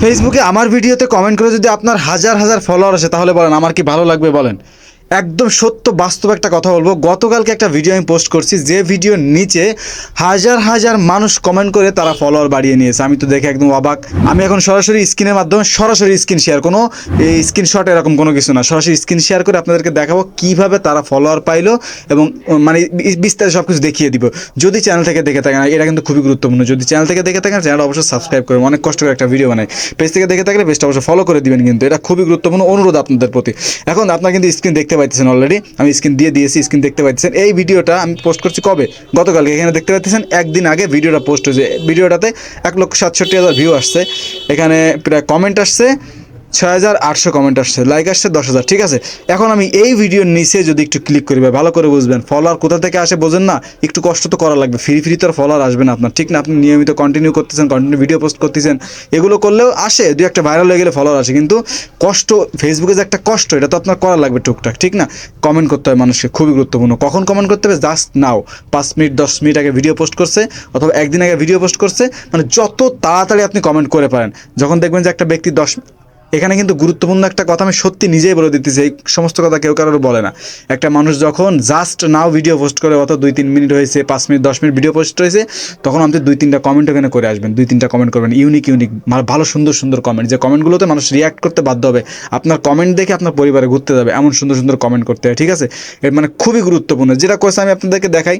ফেসবুকে আমার ভিডিওতে কমেন্ট করে যদি আপনার হাজার হাজার ফলোয়ার আছে তাহলে বলেন, আমার কি ভালো লাগবে বলেন? একদম সত্য, বাস্তব একটা কথা বলব। গতকালকে একটা ভিডিও আমি পোস্ট করছি, যে ভিডিওর নিচে হাজার হাজার মানুষ কমেন্ট করে তারা ফলোয়ার বাড়িয়ে নিয়েছে। আমি তো দেখে একদম অবাক। আমি এখন সরাসরি স্ক্রিনের মাধ্যমে সরাসরি স্ক্রিন শেয়ার কোনো, এই স্ক্রিনশট এরকম কোনো কিছু না। সরাসরি স্ক্রিন শেয়ার করে আপনাদেরকে দেখাবো কীভাবে তারা ফলোয়ার পাইলো এবং মানে বিস্তারিত সব কিছু দেখিয়ে দিব। যদি চ্যানেল থেকে দেখে থাকেন, এটা কিন্তু খুবই গুরুত্বপূর্ণ। যদি চ্যানেল থেকে দেখে থাকেন চ্যানেল অবশ্যই সাবস্ক্রাইব করবেন। অনেক কষ্ট করে একটা ভিডিও বানাই। পেজ থেকে দেখে থাকলে পেজটা অবশ্যই ফলো করে দিবেন কিন্তু। এটা খুবই গুরুত্বপূর্ণ অনুরোধ আপনাদের প্রতি। এখন আপনারা কিন্তু স্ক্রিন দেখতে পাইতেছেন অলরেডি আমি স্ক্রিন দিয়ে দিয়েছি স্ক্রিন দেখতে পাইতেছেন। এই ভিডিওটা আমি পোস্ট করছি কবে? গতকালকে। এখানে দেখতে পাচ্ছেন একদিন আগে ভিডিওটা পোস্ট হয়েছে। ভিডিওটাতে এক লক্ষ সাতষট্টি হাজার ভিউ আসছে। এখানে প্রায় কমেন্ট আসছে। ছয় হাজার আটশো কমেন্ট আসছে লাইক আসছে দশ হাজার, ঠিক আছে? এখন আমি এই ভিডিওর নিচে যদি একটু ক্লিক করি ভালো করে বুঝবেন। ফলোয়ার কোথা থেকে আসে বোঝেন না, একটু কষ্ট তো করা লাগবে। ফ্রি ফ্রি তো আর ফলোয়ার আসবে না আপনার, ঠিক না? আপনি নিয়মিত কন্টিনিউ করতেছেন কন্টিনিউ ভিডিও পোস্ট করতেছেন, এগুলো করলেও আসে দু একটা ভাইরাল হয়ে গেলে ফলোয়ার আসে, কিন্তু কষ্ট ফেসবুকে যে একটা কষ্ট, এটা তো আপনার করা লাগবে টুকটাক, ঠিক না? কমেন্ট করতে হয় মানুষকে, খুবই গুরুত্বপূর্ণ। কখন কমেন্ট করতে হবে? জাস্ট নাও পাঁচ মিনিট, দশ মিনিট আগে ভিডিও পোস্ট করছে, অথবা একদিন আগে ভিডিও পোস্ট করছে মানে যত তাড়াতাড়ি আপনি কমেন্ট করে পারেন। যখন দেখবেন যে একটা ব্যক্তি দশ এখানে কিন্তু গুরুত্বপূর্ণ একটা কথা আমি সত্যি নিজেই বলে দিতেছি এই সমস্ত কথা কেউ কারোর বলে না। একটা মানুষ যখন জাস্ট নাও ভিডিও পোস্ট করে অত দুই তিন মিনিট হয়েছে, পাঁচ মিনিট দশ মিনিট ভিডিও পোস্ট হয়েছে তখন আপনি দুই তিনটা কমেন্ট ওখানে করে আসবেন। দুই তিনটা কমেন্ট করবেন ইউনিক ইউনিক ভালো, সুন্দর সুন্দর কমেন্ট যে কমেন্টগুলোতে মানুষ রিয়াক্ট করতে বাধ্য হবে। আপনার কমেন্ট দেখে আপনার পরিবারে ঘুরতে যাবে, এমন সুন্দর সুন্দর কমেন্ট করতে হয়, ঠিক আছে? এর মানে খুবই গুরুত্বপূর্ণ। যেটা কোর্স আমি আপনাদেরকে দেখাই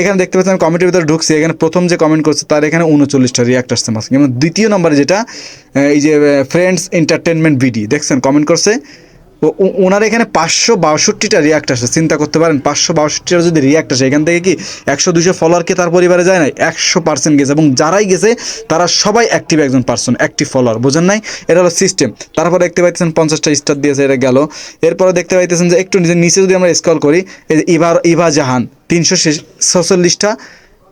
এখানে দেখতে পাচ্ছেন কমেন্টের ভিতরে ঢুকছি। এখানে প্রথম যে কমেন্ট করছে, তার এখানে উনচল্লিশটা রিয়াক্ট আসছে যেমন দ্বিতীয় নম্বরে যেটা এই যে ফ্রেন্ডস এন্টারটেনমেন্ট ভিডি দেখছেন? কমেন্ট করছে ও- ওনার এখানে পাঁচশো বাষট্টিটা রিয়াক্ট আসে, চিন্তা করতে পারেন, পাঁচশো বাষট্টিটা যদি রিয়াক্ট আসে, এখান থেকে কি একশো, দুশো ফলোয়ারকে তার পরিবারে যায় না একশো পার্সেন্ট গেছে এবং যারাই গেছে, তারা সবাই অ্যাক্টিভ একজন পার্সন অ্যাক্টিভ ফলোয়ার বোঝেন নাই? এটা হলো সিস্টেম তারপরে দেখতে পাইতেছেন পঞ্চাশটা স্টার দিয়েছে, এটা গেল। এরপরে দেখতে পাইতেছেন যে একটু নিচে নিচে যদি আমরা স্কল করি, এই যে ইভা ইভা জাহান, তিনশো ছচল্লিশটা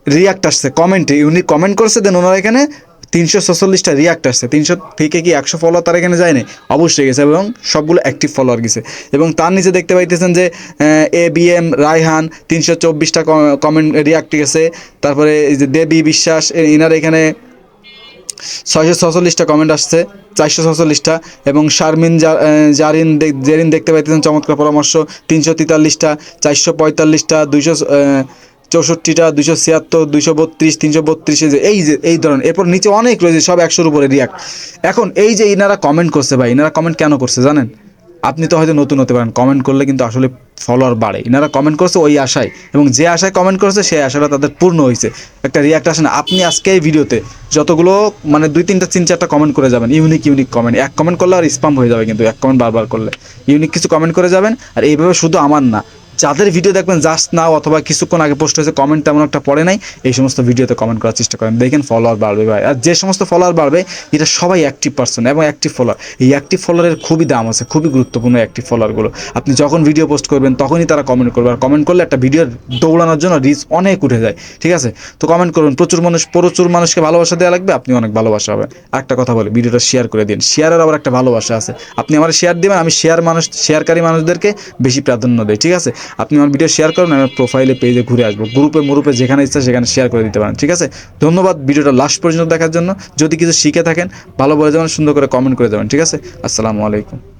রিয়াক্ট আসছে কমেন্টে উনি কমেন্ট করছে দেন ওনারা এখানে তিনশো ছচল্লিশটা রিয়াক্ট আসছে। তিনশো থেকে কি একশো ফলোয়ার তার এখানে যায়নি? অবশ্যই গেছে এবং সবগুলো অ্যাক্টিভ ফলোয়ার গেছে। এবং তার নিচে দেখতে পাইতেছেন যে এ বি এম রায়হান, তিনশো চব্বিশটা কমেন্ট রিয়াক্ট গেছে। তারপরে এই যে দেবী বিশ্বাস ইনার এখানে ছয়শো ছচল্লিশটা কমেন্ট আসছে, চারশো ছচল্লিশটা। এবং শারমিন জারিন জেরিন দেখতে পাইতেছেন, চমৎকার পরামর্শ, তিনশো তেতাল্লিশটা, চারশো পঁয়তাল্লিশটা, দুইশো চৌষট্টিটা, দুইশো ছিয়াত্তর দুশো বত্রিশ, তিনশো বত্রিশ যে, এই যে, এই ধরনের, এরপর নিচে অনেক রয়েছে, সব একশোর উপরে রিয়াক্ট এখন এই যে ইনারা কমেন্ট করছে ভাই, ইনারা কমেন্ট কেন করছে জানেন? আপনি তো হয়তো নতুন হতে পারেন কমেন্ট করলে কিন্তু আসলে ফলোয়ার বাড়ে। ইনারা কমেন্ট করছে ওই আশায়, এবং যে আশায় কমেন্ট করেছে, সেই আশাটা তাদের পূর্ণ হয়েছে। একটা রিয়াক্ট আসে না, আপনি আজকে এই ভিডিওতে যতগুলো মানে দুই তিনটা, তিন চারটা কমেন্ট করে যাবেন ইউনিক ইউনিক কমেন্ট এক কমেন্ট করলে আর স্পাম হয়ে যাবে কিন্তু, এক কমেন্ট বারবার করলে। ইউনিক কিছু কমেন্ট করে যাবেন, আর এইভাবে শুধু আমার না যাদের ভিডিও দেখবেন জাস্ট নাও অথবা কিছুক্ষণ আগে পোস্ট হয়েছে কমেন্ট তেমন একটা পড়ে নাই, এই সমস্ত ভিডিওতে কমেন্ট করার চেষ্টা করেন। দেখেন ফলোয়ার বাড়বে ভাই। আর যে সমস্ত ফলোয়ার বাড়বে, এটা সবাই অ্যাক্টিভ পার্সন এবং অ্যাক্টিভ ফলোয়ার এই অ্যাক্টিভ ফলোয়ারের খুবই দাম আছে, খুবই গুরুত্বপূর্ণ অ্যাক্টিভ ফলোয়ারগুলো আপনি যখন ভিডিও পোস্ট করবেন, তখনই তারা কমেন্ট করবে। আর কমেন্ট করলে একটা ভিডিও দৌড়ানোর জন্য রিচ অনেক উঠে যায়, ঠিক আছে? তো কমেন্ট করুন। প্রচুর মানুষ, প্রচুর মানুষকে ভালোবাসা দেওয়া লাগবে, আপনি অনেক ভালোবাসা হবে একটা কথা বলে ভিডিওটা শেয়ার করে দিন। শেয়ারের আবার একটা ভালোবাসা আছে। আপনি আমার শেয়ার দিবেন, আমি শেয়ার মানুষ শেয়ারকারী মানুষদেরকে বেশি প্রাধান্য দেয় ঠিক আছে? আপনি আমার ভিডিও শেয়ার করুন, আমি প্রোফাইলে পেজে ঘুরে আসব। গ্রুপে মুরুপে যেখানে ইচ্ছা সেখানে শেয়ার করে দিতে পারেন, ঠিক আছে? ধন্যবাদ ভিডিওটা লাস্ট পর্যন্ত দেখার জন্য। যদি কিছু শিখে থাকেন, ভালো বলে যাবেন, সুন্দর করে কমেন্ট করে দেবেন ঠিক আছে? আসসালামু আলাইকুম।